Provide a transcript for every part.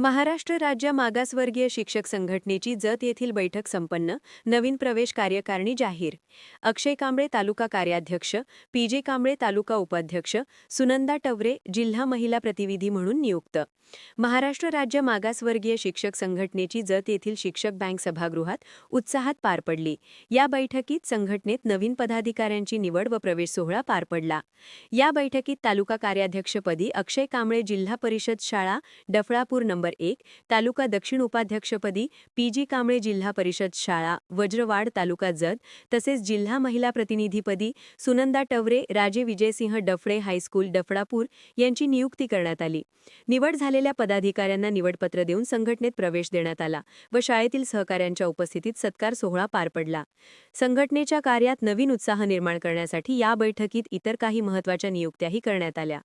महाराष्ट्र राज्य मागासवर्गीय शिक्षक संघटनेची जत येथील बैठक संपन्न नवीन प्रवेश कार्यकारिणी जाहीर. अक्षय कांबळे तालुका कार्याध्यक्ष पी जे कांबळे तालुका उपाध्यक्ष सुनंदा टवरे जिल्हा महिला प्रतिनिधी म्हणून नियुक्त. महाराष्ट्र राज्य मागासवर्गीय शिक्षक संघटनेची जत येथील शिक्षक बँक सभागृहात उत्साहात पार पडली. या बैठकीत संघटनेत नवीन पदाधिकाऱ्यांची निवड व प्रवेश सोहळा पार पडला. या बैठकीत तालुका कार्याध्यक्षपदी अक्षय कांबळे जिल्हा परिषद शाळा डफळापूर नंबर एक तालुका दक्षिण उपाध्यक्षपदी पी जी कांबळे जिल्हा परिषद शाळा वज्रवाड तालुका जत तसेच जिल्हा महिला प्रतिनिधीपदी सुनंदा टवरे राजे विजयसिंह डफळे हायस्कूल डफळापूर यांची नियुक्ती करण्यात आली. निवड झालेल्या पदाधिकाऱ्यांना निवडपत्र देऊन संघटनेत प्रवेश देण्यात आला व शाळेतील सहकाऱ्यांच्या उपस्थितीत सत्कार सोहळा पार पडला. संघटनेच्या कार्यात नवीन उत्साह निर्माण करण्यासाठी या बैठकीत इतर काही महत्त्वाच्या नियुक्त्याही करण्यात आल्या.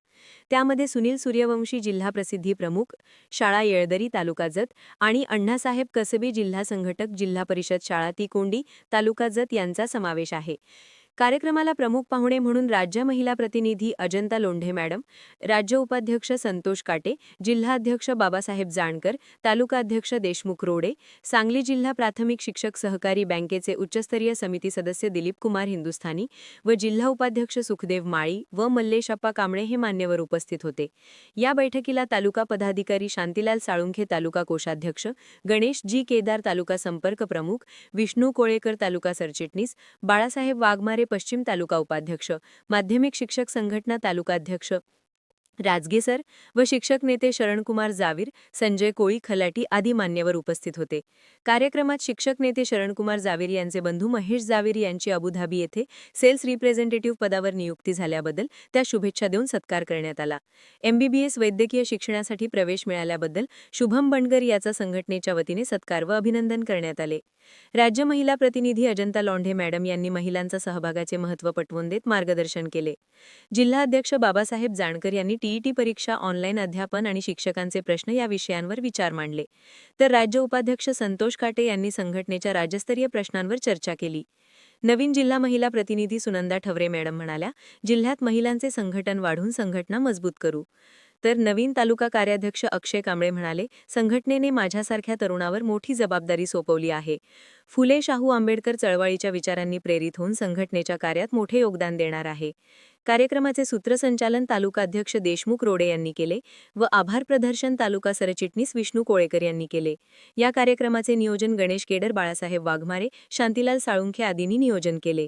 त्यामध्ये सुनील सूर्यवंशी जिल्हा प्रसिद्धी प्रमुख शाळा येळदरी तालुका जत आणि अण्णासाहेब कसबे जिल्हा संघटक जिल्हा परिषद शाळा तिकोंडी तालुका जत यांचा समावेश आहे. कार्यक्रमाला प्रमुख पाहुणे म्हणून राज्य महिला प्रतिनिधी अजंता लोंढे मॅडम राज्य उपाध्यक्ष संतोष काटे जिल्हाध्यक्ष बाबासाहेब जाणकर तालुकाध्यक्ष देशमुख रोडे सांगली जिल्हा प्राथमिक शिक्षक सहकारी बँकेचे उच्चस्तरीय समिती सदस्य दिलीप कुमार हिंदुस्थानी व जिल्हा उपाध्यक्ष सुखदेव माळी व मल्लेशप्पा कांबळे हे मान्यवर उपस्थित होते. या बैठकीला तालुका पदाधिकारी शांतीलाल साळुंखे तालुका कोषाध्यक्ष गणेश जी केदार तालुका संपर्क प्रमुख विष्णू कोळेकर तालुका सरचिटणीस बाळासाहेब वाघमारे पश्चिम तालुका उपाध्यक्ष माध्यमिक शिक्षक संघटना तालुकाध्यक्ष राजगे सर व शिक्षक नेते शरणकुमार जावीर संजय कोळी खलाटी आदी मान्यवर उपस्थित होते. कार्यक्रमात शिक्षक नेते शरणकुमार जावीर यांचे बंधू महेश जावीर यांची अबुधाबी येथे सेल्स रिप्रेझेंटेटिव्ह पदावर नियुक्ती झाल्याबद्दल त्या शुभेच्छा देऊन सत्कार करण्यात आला. एमबीबीएस वैद्यकीय शिक्षणासाठी प्रवेश मिळाल्याबद्दल शुभम बंडगर याचा संघटनेच्या वतीने सत्कार व अभिनंदन करण्यात आले. राज्य महिला प्रतिनिधी अजंता लोंढे मॅडम यांनी महिलांचा सहभागाचे महत्त्व पटवून देत मार्गदर्शन केले. जिल्हा अध्यक्ष बाबासाहेब जाणकर यांनी टीईटी परीक्षा ऑनलाईन अध्यापन आणि शिक्षकांचे प्रश्न या विषयांवर विचार मांडले. तर राज्य उपाध्यक्ष संतोष काटे यांनी संघटनेच्या राज्यस्तरीय प्रश्नांवर चर्चा केली. नवीन जिल्हा महिला प्रतिनिधी सुनंदा ठवरे मॅडम म्हणाल्या जिल्ह्यात महिलांचे संघटन वाढून संघटना मजबूत करू. तर नवीन तालुका कार्याध्यक्ष अक्षय कांबळे म्हणाले संघटनेने माझ्यासारख्या तरुणावर मोठी जबाबदारी सोपवली आहे. फुले शाहू आंबेडकर चळवळीच्या विचारांनी प्रेरित होऊन संघटनेच्या कार्यात मोठे योगदान देणार आहे. कार्यक्रमाचे सूत्रसंचालन तालुकाध्यक्ष देशमुख रोडे यांनी केले व आभार प्रदर्शन तालुका सरचिटणीस विष्णू कोळेकर यांनी केले. या कार्यक्रमाचे नियोजन गणेश केडर बाळासाहेब वाघमारे शांतीलाल साळुंखे आदींनी नियोजन केले.